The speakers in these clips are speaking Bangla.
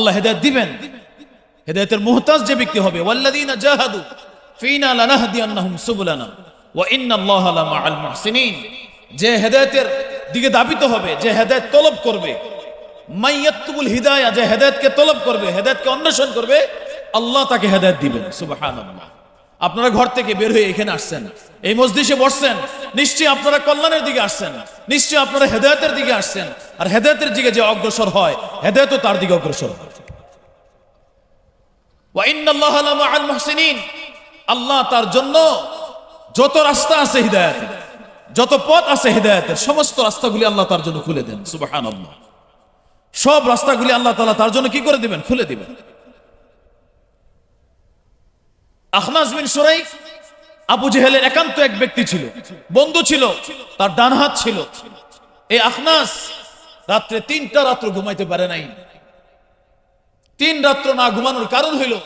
আল্লাহ হেদায়ত দিবেন। হেদায়তের মুহতাজ যে ব্যক্তি হবে যে হেদায়তের দিকে দাবিত হবে, যে হেদায়ত তলব করবে আপনারা ঘর থেকে বের হয়ে এখানে আসছেন, এই মসজিদে বসছেন, নিশ্চয়ই আপনারা কল্যাণের দিকে আসছেন, নিশ্চয়ই আপনারা হেদায়তের দিকে আসছেন, আর হেদায়তের দিকে যে অগ্রসর হয়, হেদায়তও তার দিকে অগ্রসর হয়। আল্লাহ তার জন্য যত রাস্তা আছে হিদায়াতের, যত পথ আছে হিদায়াতের, সমস্ত রাস্তাগুলি আল্লাহ তার জন্য খুলে দেন, সুবহানাল্লাহ। সব রাস্তাগুলি আল্লাহ তাআলা তার জন্য কি করে দিবেন? খুলে দিবেন। আখনাস বিন সুরাই আবু জেহেলের একান্ত এক ব্যক্তি ছিল, বন্ধু ছিল, তার ডান হাত ছিল। এই আখনাস রাত্রে তিনটা রাত্র ঘুমাইতে পারে নাই। তিন রাত্র না ঘুমানোর কারণ হইল,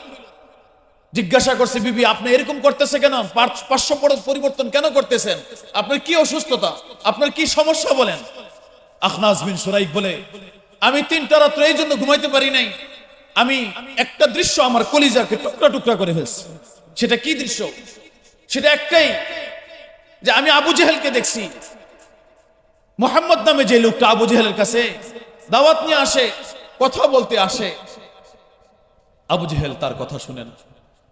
জিজ্ঞাসা করছে, বিবি, আপনি এরকম করতেছে কেন? পার্শ- পার্শ্ব পরিবর্তন কেন করতেছেন? আপনার কি অসুস্থতা? আপনার কি সমস্যা বলেন? আখনাজ বিন সুরাইক বলে, আমি তিনটা রাত্র এই জন্য ঘুমাইতে পারি নাই। আমি একটা দৃশ্য আমার কলিজাকে টুকরা টুকরা করে ফেলছি। সেটা কি দৃশ্য? সেটা একটাই যে আমি আবু জেহেলকে দেখছি। মোহাম্মদ নামে যে লোকটা আবু জেহেলের কাছে দাওয়াত নিয়ে আসে, কথা বলতে আসে আবু জেহেল তার কথা শুনে না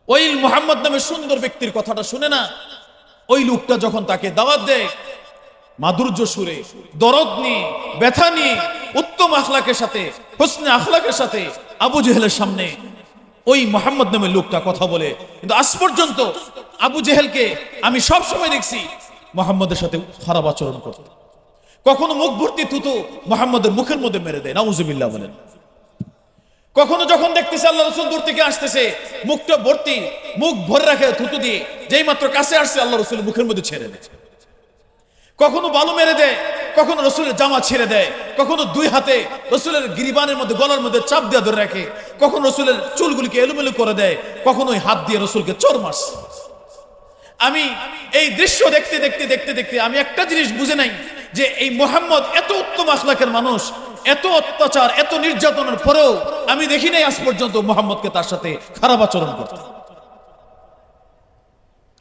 ওই মোহাম্মদ নামে সুন্দর ব্যক্তির কথাটা শুনে না? ওই লোকটা যখন তাকে দাওয়াত দেয়, মাধুর্য সুরে, দরদ নিয়ে, ব্যথা নিয়ে, উত্তম আখলাকের সাথে, হোসনে আখলাকের সাথে আবু জেহেলের সামনে ওই মোহাম্মদ নামের লোকটা কথা বলে, কিন্তু আজ পর্যন্ত আবু জেহেলকে আমি সব সময় দেখছি মোহাম্মদের সাথে খারাপ আচরণ করত। কখনো মুখ ভর্তি থুতু মোহাম্মদের মুখের মধ্যে মেরে দেয়। নাউজুবিল্লাহ বলেন। কখনো যখন দেখতেছে আল্লাহ রসুল দূর থেকে আসতেছে, মুখটা ভর্তি, মুখ ভরে রাখে থুতু দিয়ে, যেই মাত্র কাছে আসছে, আল্লাহ রসুল মুখের মধ্যে ছেড়ে দেয়। কখনো বালু মেরে দেয়, কখনো রসুলের জামা ছেড়ে দেয়, কখনো দুই হাতে রসুলের গিরিবানের মধ্যে, গলার মধ্যে চাপ দিয়ে ধরে রাখে, কখনো রসুলের চুলগুলিকে এলোমেলো করে দেয় কখনোই হাত দিয়ে রসুলকে চোর মারছে। আমি এই দৃশ্য দেখতে দেখতে দেখতে দেখতে আমি একটা জিনিস বুঝে নাই যে এই মোহাম্মদ এত উত্তম আখলাকের মানুষ, এত অত্যাচার, এত নির্যাতনের পরেও আমি দেখি নাই আজ পর্যন্ত মোহাম্মদকে তার সাথে খারাপ আচরণ করতে।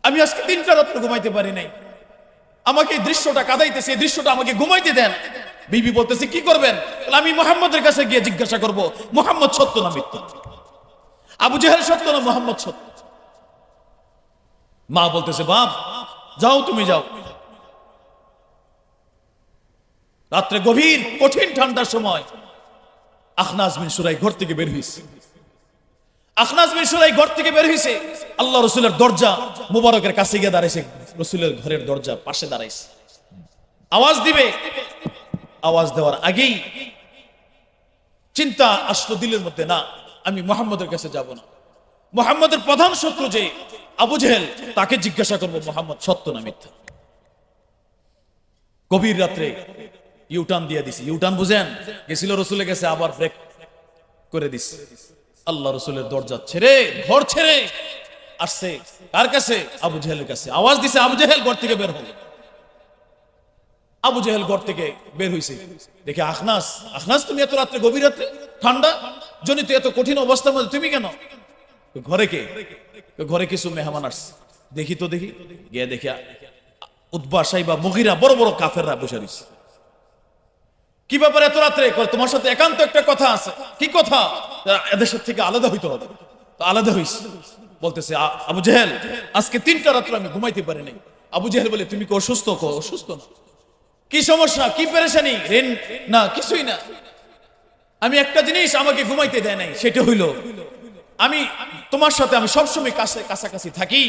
আমি আজকে তিনটা রাত্র ঘুমাইতে পারি নাই। আমাকে দৃশ্যটা কাদাইতেছে, এই দৃশ্যটা আমাকে ঘুমাইতে দেন। বিবি বলতেছে, কি করবেন? আমি মোহাম্মদের কাছে গিয়ে জিজ্ঞাসা করব, মোহাম্মদ সত্য না মিথ্যা? আবু জেহেল সত্য না মোহাম্মদ সত্য? মা বলতেছে, বাপ, যাও তুমি যাও। রাত্রে গভীর, কঠিন ঠান্ডার সময় আখনাজ বিন সুরাই ঘর থেকে বের হয়েছে আখনাজ বিন সুরাই ঘর থেকে বের হয়েছে আল্লাহ রসুলের দরজা মুবারকের কাছে গিয়ে দাঁড়াইছে, রসুলের ঘরের দরজা পাশে দাঁড়াইছে। আওয়াজ দিবে, আওয়াজ দেওয়ার আগেই চিন্তা আসলো দিলের মধ্যে, না, আমি মোহাম্মদের কাছে যাব না। মোহাম্মদের প্রধান শত্রু যে, আবু তাকে জিজ্ঞাসা করব, মোহাম্মদ, সত্য না মিথ্যা? গভীর রাত্রে ইউটার্ন দিয়ে দিছি। ইউটার্ন বুঝেন? গেছিল রসুলের কাছে আবার ব্রেক করে দিছে। আল্লাহ রসুলের দরজা ছেড়ে, ঘর ছেড়ে আসছে। কার কাছে? আবু জেহেলের কাছে। আওয়াজ দিছে, আবু জেহেল ঘর থেকে বের হল। আবু জেহেল ঘর থেকে বের হইছে। দেখে আখনাস আখনাস, তুমি এত রাত্রে গভীর রাত্রে? ঠান্ডা? জনিত এত কঠিন অবস্থার মধ্যে তুমি কেন? ঘরে কে? ঘরে কিছু মেহমান আসছে। দেখি তো দেখি। গিয়ে দেখি উদ্বাসাই বা মহিরা বড় বড় কাফেররা বসে রয়েছে কি ব্যাপার এত রাত্রে? তোমার সাথে একান্ত একটা কথা আছে। কি কথা? এদের থেকে আলাদা হইতে হবে। আলাদা হইস। বলতেছে আবু জেহেল, আজকে তিনটা রাত্রে আমি ঘুমাইতে পারি নাই। আবু জেহেল বলে, তুমি কি অসুস্থ? অসুস্থ না। কি সমস্যা? কি পেরেশানি? রেন, না, কিছুই না। আমি একটা জিনিস আমাকে ঘুমাইতে দেয় নাই, সেটা হইল, আমি, তোমার সাথে আমি সবসময় কাছে, কাছাকাছি থাকি।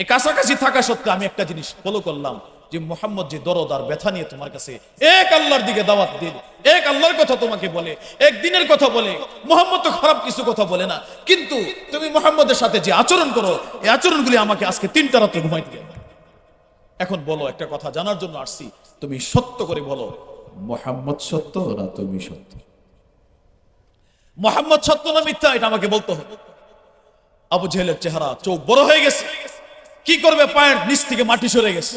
এই কাছাকাছি থাকা সত্ত্বেও আমি একটা জিনিস ফলো করলাম। যে মোহাম্মদ যে দরদ আর ব্যথা নিয়ে তোমার কাছে এক আল্লাহর দিকে দাওয়াত দিন এক আল্লাহর কথা তোমাকে বলে, এক দিনের কথা বলে, মোহাম্মদ তো খারাপ কিছু কথা বলে না। কিন্তু তুমি মোহাম্মদের সাথে যে আচরণ করো, এই আচরণগুলি আমাকে আজকে তিনটা রাত্রে ঘুমাইতে দেয়। এখন বলো, একটা কথা জানার জন্য আসছি, তুমি সত্য করে বলো, মোহাম্মদ সত্য না তুমি সত্য? মোহাম্মদ সত্য না মিথ্যা, এটা আমাকে বলতে হবে। আবু জেহেলের চেহারা চোখ বড় হয়ে গেছে। কি করবে, পায়ের নিচ থেকে মাটি সরে গেছে।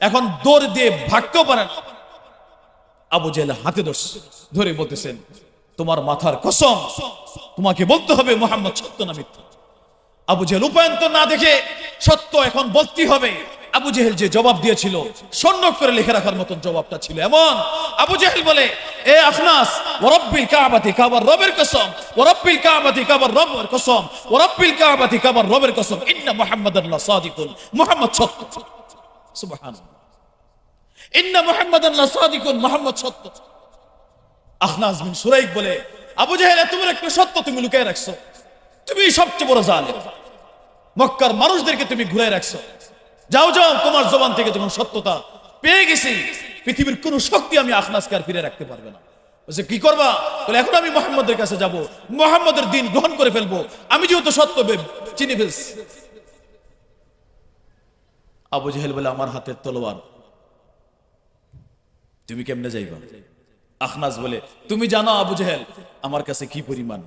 এখন দৌড় দিয়ে ভাগতেও পারে না। আবু জেহেল হাতে ধরছে, ধরে বলতেছেন, তোমার মাথার কসম, তোমাকে বলতে হবে মোহাম্মদ সত্য না মিথ্যা। আবু জেহেল উপায়ন্তর না দেখে সত্য এখন বলতে হবে। আবু জেহেল যে জবাব দিয়েছিল স্বর্ণ করে লিখে রাখার মতন জবাবটা ছিল এমন। আবু জেহেল বলে, এ আখনাস ওরব্বিল কাবাতি, কাবার রবের কসম ওরব্বিল কাবাতি, কাবার রবের কসম ওরব্বিল কাবাতি, কাবার রবের কসম, ইন্না মুহাম্মাদান লাসাদিকুন মুহাম্মদ সত্য। সুবহানাল্লাহ। ইন্না মুহাম্মাদান লাসাদিকুন মুহাম্মদ সত্য। আখনাস বিন সুরাইক বলে, আবু জেহেল এত একটা সত্য তুমি লুকিয়ে রাখছো। তুমি সবচেয়ে বড় জালেম। মক্কার মানুষদেরকে তুমি ঘুরে রাখছো। যাও যাও, তোমার জবান থেকে যখন সত্যতা পেয়ে গেছি, পৃথিবীর কোন শক্তি আমি আখনাসকে আর ফিরে রাখতে পারবে না। বলছে, কি করবা? বলে, এখন আমি মোহাম্মদের কাছে যাব। মোহাম্মদের দিন গ্রহণ করে ফেলব। আমি যেহেতু সত্য চিনি ফেলছি। আবু জেহেল বলে, আমার হাতের তলোয়ার। তুমি কেমনে যাইবা? আখনাস বলে, তুমি জানো আবু জেহেল, আমার কাছে কি পরিমাণ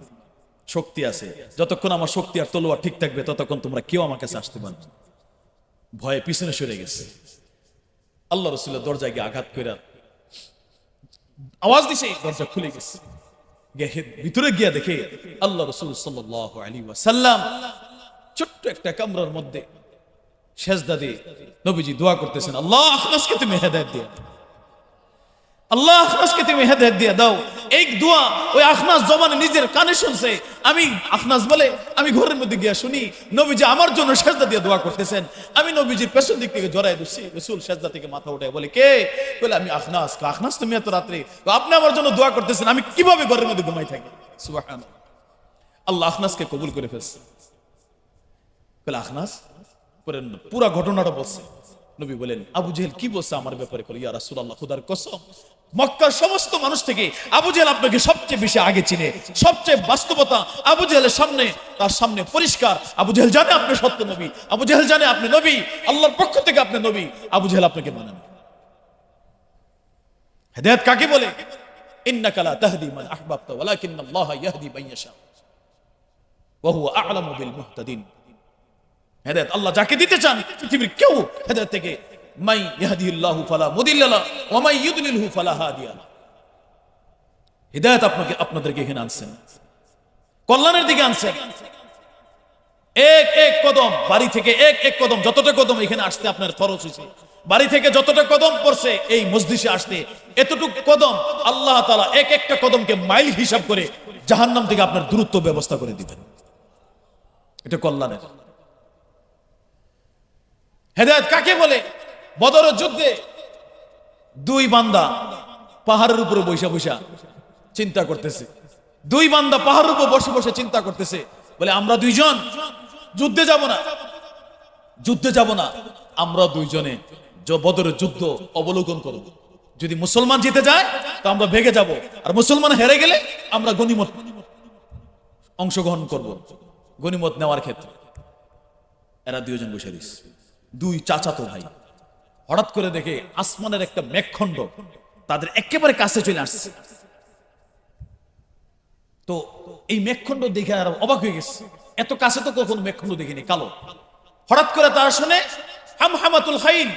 শক্তি আছে? যতক্ষণ আমার শক্তি আর তলোয়ার ঠিক থাকবে, ততক্ষণ তোমরা কেউ আমার কাছে আসতে পারবে ভয়ে পিছনে সরে গেছে। আল্লাহ রসুল্লাহ দরজায় গিয়ে আঘাত করে আওয়াজ দিছে দরজা খুলে গেছে। ভিতরে গিয়া দেখে আল্লাহ রসুল সাল্লাহ আলী ওয়াসাল্লাম ছোট্ট একটা কামরার মধ্যে শেষদা দিয়ে নবীজি দোয়া করতেছেন, আল্লাহ আখলাসকে তুমি হেদায়ত দিয়ে আল্লাহ আখনাসকে তুমি হেদায়ত দিয়ে দাও। এই দোয়া, ওই আখনাস জমানে নিজের কানে শুনছে। আমি আখনাস বলে, আমি ঘরের মধ্যে গিয়া শুনি, নবীজি আমার জন্য সেজদা দিয়ে দোয়া করতেছেন। আমি নবীজির পেছন দিক থেকে জড়াই দিচ্ছি রসুল সেজদা থেকে মাথা উঠায় বলে, কে? বলে, আমি আখনাস। আখনাস তুমি এত রাত্রে আপনি আমার জন্য দোয়া করতেছেন, আমি কীভাবে ঘরের মধ্যে ঘুমাই থাকি? আল্লাহ আখনাসকে কবুল করে ফেলছে। বলে আখনাস পরে পুরা ঘটনাটা বলছে। নবী বলেন, আবু জেহেল কি বলছে আমার ব্যাপারে করে ইয়া রাসূলুল্লাহ, খুদার কসম। মক্কার সমস্ত মানুষ থেকে আবু জেহেল আপনাকে সবচেয়ে বেশি আগে চিনে। সবচেয়ে বাস্তবতা আবু জেহেলের সামনে, তার সামনে পরিষ্কার। আবু জেহেল জানে আপনি সত্য নবী। আবু জেহেল জানে আপনি নবী। আল্লাহর পক্ষ থেকে আপনি নবী। আবু জেহেল আপনাকে মানেন হেদায়েত কাকে বলে? ইন্নাকা লা তাহদি মান আহবাবতা, ওয়ালাকিন্নাল্লাহ ইয়াহদি মান ইয়াশা। ওয়া হুয়া আ'লামু বিল মুহতাদিন। হেদায়েত আল্লাহ যাকে দিতে চান, পৃথিবীর কেউ হেদায়েত থেকে মাই ফালা মুদিল্লা লা, ওয়া মাই ইউদলিলহু ফালা হাদিয়া লা। হিদায়াত আপনাকে, আপনাদেরকে এখানে আনছেন। কল্যাণের দিকে আনছেন। এক এক কদম বাড়ি থেকে এক এক কদম, যতটা কদম এখানে আসতে আপনার খরচ হয়েছে, বাড়ি থেকে যতটা কদম পড়ছে এই মসজিদে আসতে, এতটুকু কদম আল্লাহ তাআলা এক একটা কদমকে মাইল হিসাব করে জাহান্নাম থেকে আপনার দূরত্ব ব্যবস্থা করে দিবেন। এটা কল্যাণের। হেদায়ত কাকে বলে? বদর যুদ্ধে দুই বান্দা পাহাড়ের উপরে বৈশা বৈশা চিন্তা করতেছে। দুই বান্দা পাহাড়ের উপর বসে বসে চিন্তা করতেছে, বলে, আমরা দুইজন, যুদ্ধে যাব না, যুদ্ধে যাব না, আমরা দুইজনে বদরের যুদ্ধ অবলোকন করব। যদি মুসলমান জিতে যায়, তো আমরা ভেগে যাব, আর মুসলমান হেরে গেলে আমরা গনিমত অংশগ্রহণ করব গনিমত নেওয়ার ক্ষেত্রে। এরা দুইজন বসে দিচ্ছে দুই চাচাতো ভাই। হঠাৎ করে দেখে আসমানের একটা মেঘখণ্ড তাদের একেবারে কাছে চলে আসছে। তো এই মেঘখণ্ড দেখে আর অবাক হয়ে গেছে। এত কাছে তো কখনো মেঘখণ্ড দেখিনি, কালো। হঠাৎ করে তারা শুনে হাম হামাতুল খাইন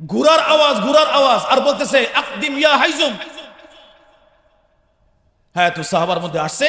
ঘোড়ার আওয়াজ ঘোড়ার আওয়াজ, আর বলতেছে, আকদিম ইয়া হাইজুম। হ্যাঁ তো সাহাবার মধ্যে আসছে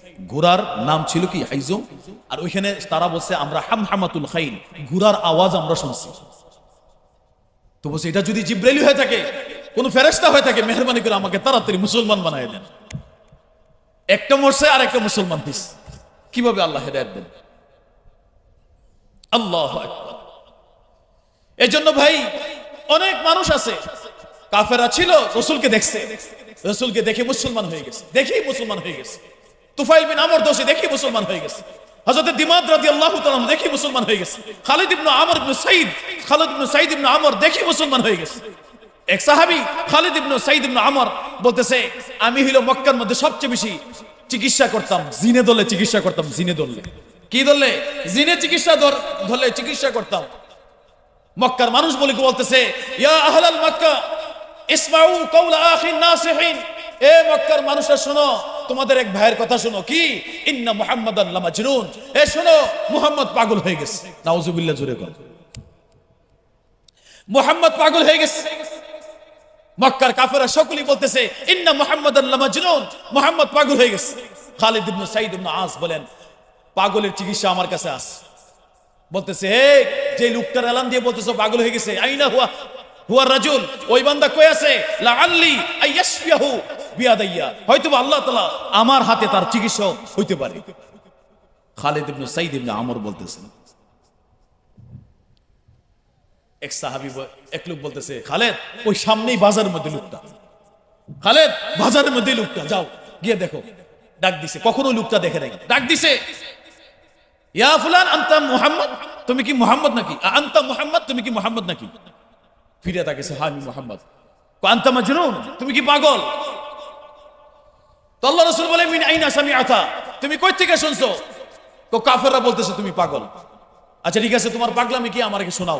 ঘোড়ার নাম ছিল কি? হাইজুম আর ওইখানে তারা বলছে, আমরা হাম হামাতুল খাইল। ঘোড়ার আওয়াজ আমরা শুনছি। তো বলছে, এটা যদি জিব্রাইলি হয়ে থাকে, কোন ফেরেস্তা হয়ে থাকে, মেহরবানি করে আমাকে তাড়াতাড়ি মুসলমান বানায় দেন। একটা মরছে আর একটা মুসলমান হইছে। কীভাবে আল্লাহ হেদায়ত দেন? আল্লাহ এই জন্য ভাই, অনেক মানুষ আছে কাফেরা ছিল, রসুলকে দেখছে। রসুলকে দেখে মুসলমান হয়ে গেছে। দেখেই মুসলমান হয়ে গেছে। তুফাইল বিন আমর দোষে দেখেই মুসলমান হয়ে গেছে। হযরত দিমাদ রাদিয়াল্লাহু তাআলা দেখে মুসলমান হয়ে গেছে। খালিদ ইবনে আমর ইবনে সাইদ খালিদ ইবনে সাইদ ইবনে আমর দেখে মুসলমান হয়ে গেছে। এক সাহাবী খালিদ ইবনে সাইদ ইবনে আমর বলতেছে, আমি হইল মক্কার মধ্যে সবচেয়ে বেশি চিকিৎসা করতাম, জিনে দলে চিকিৎসা করতাম, জিনে দলে কি দলে জিনে চিকিৎসা ধরলে চিকিৎসা করতাম। মক্কার মানুষ বলে বলতেছে, ইয়া আহলাল মক্কা, ইসমাউ কওলা আখিন নাসিহিন। এ মক্কার মানুষরা শোনো তোমাদের এক ভাইয়ের কথা শোনো। কি? ইন্না মুহাম্মাদান লামাজনুন। এ শোনো, মুহাম্মদ পাগল হয়ে গেছে। নাউজুবিল্লাহ, জুরে কর মুহাম্মদ পাগল হয়ে গেছে। মক্কার কাফেরা সকলেই বলতেছে, ইন্না মুহাম্মাদান লামাজনুন। মুহাম্মদ পাগল হয়ে গেছে। খালিদ ইবনে সাইদ ইবনে আস বলেন, পাগলের চিকিৎসা আমার কাছে আস বলতেছে, হে, যে লোকটার এলান দিয়ে বলতেছো পাগল হয়ে গেছে, আইনা হুয়া হুয়া রাজুল, ওই বান্দা কই আছে? হয়তো আল্লাহ তাআলা আমার হাতে তার চিকিৎসা হইতে পারে। খালিদ ইবনে সাইদ ইবনে আমর বলতেছেন। এক সাহাবী এক লোক বলতেছে, খালেদ, ওই সামনেই বাজারের মধ্যে লোকটা। খালেদ, বাজারের মধ্যে লোকটা, যাও, গিয়ে দেখো। ডাক দিছে, কখনো লোকটা দেখে নাই। ডাক দিছে, ইয়া ফুলান, আন্তা মুহাম্মদ? তুমি কি মুহাম্মদ নাকি? আন্তা মুহাম্মদ, তুমি কি মুহাম্মদ নাকি? ফিরে তাকেছে হ্যাঁ মোহাম্মদ মুহাম্মদ। কো, আন্তা মাজনুন তুমি কি পাগল? তো আল্লাহ রাসূল বলে মিন আইন আসামি আথা তুমি কই থেকে শুনছো? তো কাফেররা বলতেছে তুমি পাগল। আচ্ছা ঠিক আছে তোমার পাগলামি কি আমাকে শোনাও?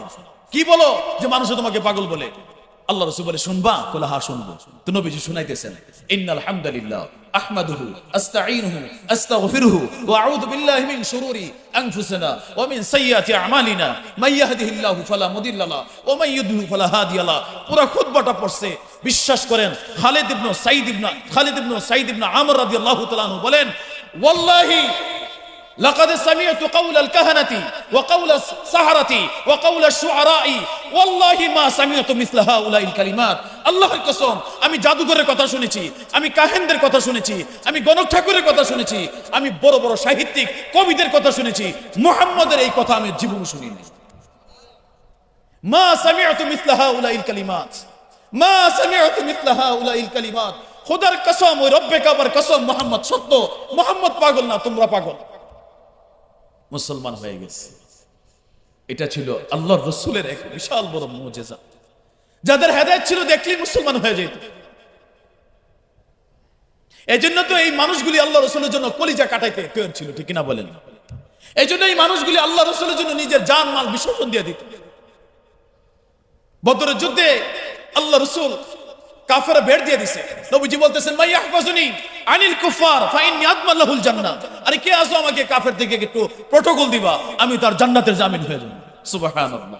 কি বলো যে মানুষ তোমাকে পাগল বলে? আল্লাহ রসুল বলে শুনবা বলে হা শুনবো তো নবীজি শুনাইতেছেন ইন্নাল হামদুলিল্লাহ আহমাদুহু আস্তাঈনুহু আস্তাগফিরুহু ওয়া আউযু বিল্লাহি মিন শুরুরি আনফুসিনা ওয়া মিন সাইয়্যাতি আমালিনা মান ইয়াহদিহিল্লাহু ফালা মুদিল্লা লাহু ওয়া মান ইউদ্লিল ফালা হাদিয়া লাহু পুরো খুতবাটা পড়ছে বিশ্বাস করেন খালিদ ইবনে সাঈদ ইবনে খালিদ ইবনে সাঈদ ইবনে আমর রাদিয়াল্লাহু তাআলা আনহু বলেন ওয়াল্লাহি لقد سمعت قول الكهنة وقول السحرة وقول الشعراء মা আল্লাহর কসম, আমি জাদুঘরের কথা শুনেছি, আমি কাহেনদের কথা শুনেছি, আমি গণক ঠাকুরের কথা শুনেছি, আমি বড় বড় সাহিত্যিক, কবিদের কথা শুনেছি, মোহাম্মদের এই কথা আমি জীবন শুনিনি। মা কসম, ওই কসম, মোহাম্মদ সত্য পাগল না, তোমরা পাগল। মুসলমান হয়ে গেছে। এটা ছিল আল্লাহর রসুলের এক বিশাল বড় মুজেজা। যাদের হেদায়ত ছিল দেখলেই মুসলমান হয়ে যেত। এই জন্য তো এই মানুষগুলি আল্লাহ রসুলের জন্য কলিজা কাটাইতে তৈরি ছিল, ঠিক কিনা বলেন? এই জন্য এই মানুষগুলি আল্লাহ রসুলের জন্য নিজের জান, মাল বিসর্জন দিয়ে দিত। বদরের যুদ্ধে আল্লাহ রসুল কাফের বের দিয়ে দিছে। নবীজি বলতেছেন, মাই ইয়াহফাজুনি আনিল কুফার ফাইন্নি আদমাল্লাহুল জান্নাহ। আরে কে আসো আমাকে কাফের থেকে একটু প্রটোকল দিবা, আমি তার জান্নাতের জামিন হয়ে যাব। সুবহানাল্লাহ।